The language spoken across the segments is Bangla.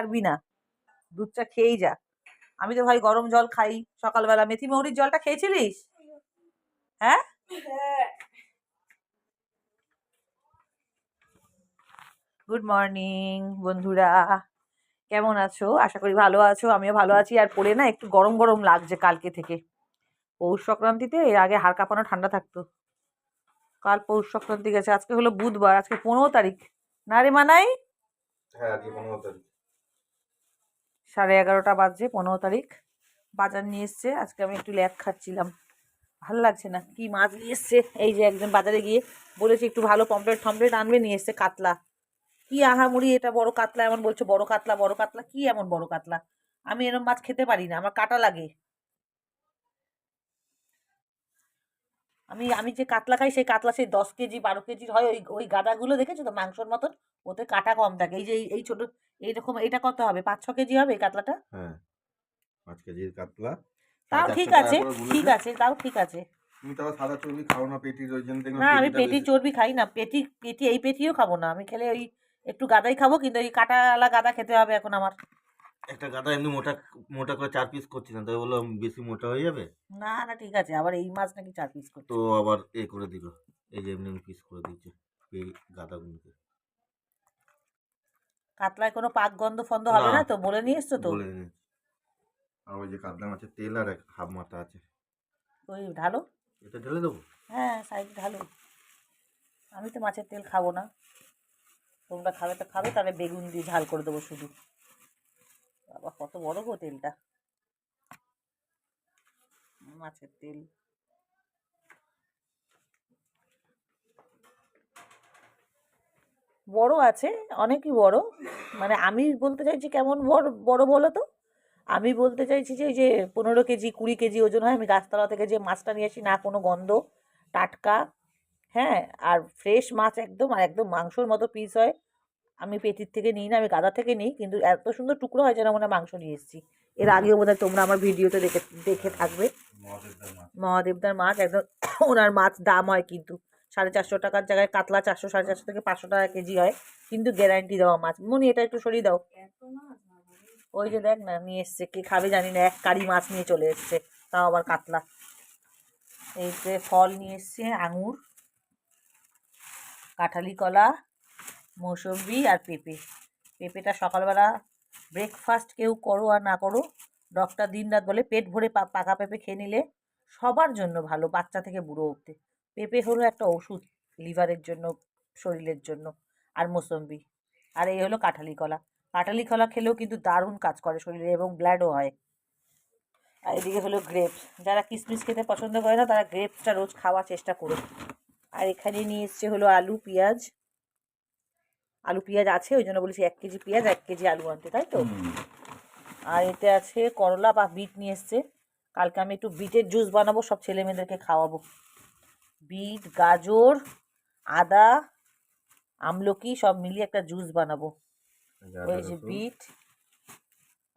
ছাড়বি না। দুধ চা খেয়েই যা। আমি তো ভাই গরম জল খাই সকালবেলা। মেথি মৌরির জলটা খেয়েছিলিস? হ্যাঁ? গুড মর্নিং বন্ধুরা। কেমন আছো? আশা করি ভালো আছো। আমিও ভালো আছি। আর পড়ে না একটু গরম গরম লাগছে কালকে থেকে। পৌষ সংক্রান্তিতে এর আগে হাড় কাঁপানো ঠান্ডা থাকতো। কাল পৌষ সংক্রান্তি গেছে। আজকে হলো বুধবার। আজকে পনেরো তারিখ। না রে মানাই? হ্যাঁ আজকে পনেরো তারিখ। সাড়ে এগারোটা বাজছে, পনেরো তারিখ। বাজার নিয়ে এসছে, আজকে আমি একটু ল্যাদ খাচ্ছিলাম। ভালো লাগছে না, কি মাছ নিয়ে এসছে। এই যে একজন বাজারে গিয়ে বলেছে একটু ভালো পমপ্লেট টমপ্লেট আনবে, নিয়ে এসছে কাতলা। কি আহামুড়ি এটা বড় কাতলা এমন বলছে, বড় কাতলা বড় কাতলা, কি এমন বড় কাতলা? আমি এরম মাছ খেতে পারি না, আমার কাটা লাগে। আমি আমি যে কাতলা খাই সেই কাতলা সেই দশ কেজি বারো কেজির হয় ওই ওই গাদাগুলো দেখেছ তো? মাংসর মতন? ওতে কাটা কম থাকে। এই যে এই- এই ছোট এইরকম এটা কত হবে? পাঁচ ছ কেজি হবে এই কাতলাটা? হ্যাঁ। পাঁচ কেজির কাতলা তাও ঠিক আছে। ঠিক আছে তাও ঠিক আছে। তুমি তাও সাদা চর্বি খাও না পেটির ওই জন্য না আমি পেটি চর্বি খাই না। পেটি পেটি এই পেটিও খাব না। আমি খেলে ওই একটু গাদাই খাব কিন্তু ওই কাটালা গাদা খেতে হবে এখন আমার। একটা গাদা এমনি মোটা মোটা করে চার পিস করছিলাম তাই বললাম বেশি মোটা হয়ে যাবে? না না ঠিক আছে। আবার এই মাছ নাকি চার পিস করতে তো আবার এ করে দিল। এই যে এমনি পিস করে দিচ্ছে এই গাদাগুলোকে। কাতলায় কোনো পাক গন্ধ ফন্ধ হবে না। না তো? বলে নিয়ে এসছো তো? বলে। আর ওই যে কাতলা মাছের তেল আর এক হাফ মাথা আছে। ওই ঢালো? এটা ঢেলে দেবো? হ্যাঁ সাইড ঢালো। আমি তো মাছের তেল খাব না। তোমরা খাবে তো খাবে তাহলে বেগুন দিয়ে ঝাল করে দেবো শুধু। বাবা, কত বড় গো তেলটা। মাছের তেল। বড় আছে, অনেকই বড়। মানে আমি বলতে চাইছি কেমন বড় বড় বলো তো। আমি বলতে চাইছি যে যে পনেরো কেজি, কুড়ি কেজি ওজন হয়, আমি গাছতলা থেকে যে মাছটা নিয়ে আসি না কোনো গন্ধ, টাটকা হ্যাঁ আর ফ্রেশ মাছ একদম, আর একদম মাংসর মতো পিস হয়। আমি পেটির থেকে নিই না আমি গাদা থেকে নিই কিন্তু এত সুন্দর টুকরো হয় যেন মনে হয় মাংস নিয়ে এসেছি। এর আগেও বোধহয় তোমরা আমার ভিডিওতে দেখে দেখে থাকবে। মহাদেবদার মাছ। একদম ওনার মাছ দাম হয় কিন্তু। সাড়ে চারশো টাকার জায়গায় কাতলা চারশো সাড়ে চারশো থেকে পাঁচশো টাকা কেজি হয় কিন্তু গ্যারান্টি দেওয়া মাছ। মনে এটা একটু সরিয়ে দাও। ওই যে দেখ না নিয়ে এসছে কে খাবে জানি না এক কারি মাছ নিয়ে চলে এসছে তাও আবার কাতলা। এই যে ফল নিয়ে এসছে আঙুর কাঁঠালি কলা মৌসম্বি আর পেঁপে। পেঁপেটা সকালবেলা ব্রেকফাস্ট কেউ করো আর না করো ডক্টর দিনরাত বলে পেট ভরে পাকা পেঁপে খেয়ে নিলে সবার জন্য ভালো, বাচ্চা থেকে বুড়ো অবধি। পেঁপে হলো একটা ওষুধ লিভারের জন্য, শরীরের জন্য, আর মোসম্বি। আর এই হলো কাঁঠালি কলা। কাঁঠালি কলা খেলেও কিন্তু দারুণ কাজ করে শরীরে এবং ব্লাডও হয়। আর এদিকে হলো গ্রেপস যারা কিশমিশ খেতে পছন্দ করে না, তারা গ্রেপসটা রোজ খাওয়ার চেষ্টা করো আর এখানে নিয়ে এসছে হলো আলু, পেঁয়াজ আলু পেঁয়াজ আছে ওই জন্য বলেছি এক কেজি পেঁয়াজ এক কেজি আলু আনতে তাই তো? আর এতে আছে করলা বা বিট নিয়ে এসছে। কালকে আমি একটু বিটের জুস বানাবো সব ছেলে মেয়েদেরকে খাওয়াবো। বিট গাজর আদা আমলকি সব মিলিয়ে একটা জুস বানাবো। ওই যে বিট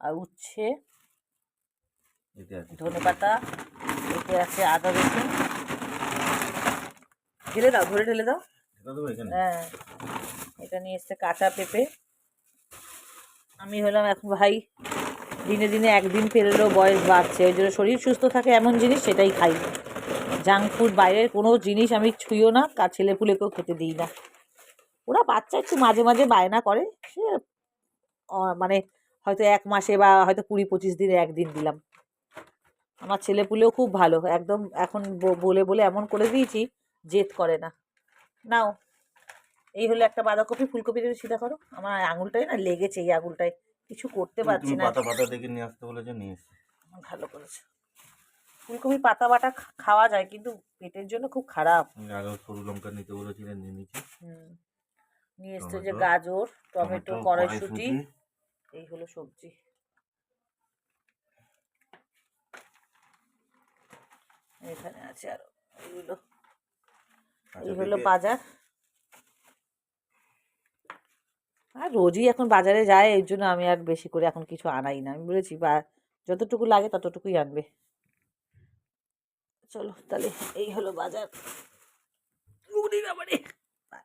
আর উচ্ছে ধনে পাতা এতে আছে আদা রসুন। ঢেলে দাও ধরে ঢেলে দাও। হ্যাঁ। এটা নিয়ে এসছে কাঁচা পেঁপে। আমি হলাম এখন ভাই, দিনে দিনে একদিন পেরোলেও বয়স বাড়ছে। ওই জন্য শরীর সুস্থ থাকে এমন জিনিস সেটাই খাই। জাঙ্ক ফুড বাইরের কোনো জিনিস আমি ছুঁইও না কার ছেলেপুলেকেও খেতে দিই না। ওরা বাচ্চা একটু মাঝে মাঝে বায়না করে, সে মানে হয়তো এক মাসে বা হয়তো কুড়ি পঁচিশ দিনে একদিন দিলাম। আমার ছেলেপুলেও খুব ভালো, একদম এখন বলে বলে এমন করে দিয়েছি, জেদ করে না। নাও। এই হলো একটা বাঁধাকপি ফুলকপি তুমি সিধা করো আমার আঙুলটাই না লেগেছে এই আঙুলটাই কিছু করতে পারছি না। পাতা পাতা দেখে নিয়ে আসতে বলেছে নিয়ে এসছে ভালো করেছ। ফুলকপি পাতা বাটা খাওয়া যায় কিন্তু পেটের জন্য খুব খারাপ। আগে সরু লঙ্কা নিতে বলেছিলেন নিয়ে নিচ্ছি হুম। নিয়ে এসছে যে গাজর টমেটো কড়াইশুঁটি এই হলো সবজি। এখানে আছে আরও এইগুলো আচ্ছা, এই হলো বাজার। আর রোজই এখন বাজারে যায়, এই জন্য আমি আর বেশি করে এখন কিছু আনাই না। আমি বলেছি, বা, যতটুকু লাগে ততটুকুই আনবে। চলো, তাহলে এই হলো বাজার। বাবারে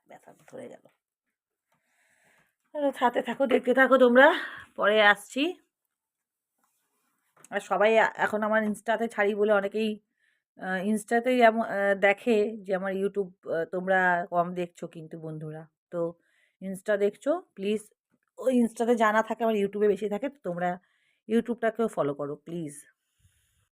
ব্যথা ধরে গেল। সাথে থাকো, দেখতে থাকো তোমরা। পরে আসছি। আর সবাই এখন আমার ইনস্টাতে ছাড়ি বলে অনেকেই ইনস্টাতেই এমন দেখে যে আমার ইউটিউব তোমরা কম দেখছ কিন্তু বন্ধুরা। তো ইনস্টা দেখছ প্লিজ ওই ইনস্টাতে জানা থাকে, আমার ইউটিউবে বেশি থাকে, তোমরা ইউটিউবটাকেও ফলো করো প্লিজ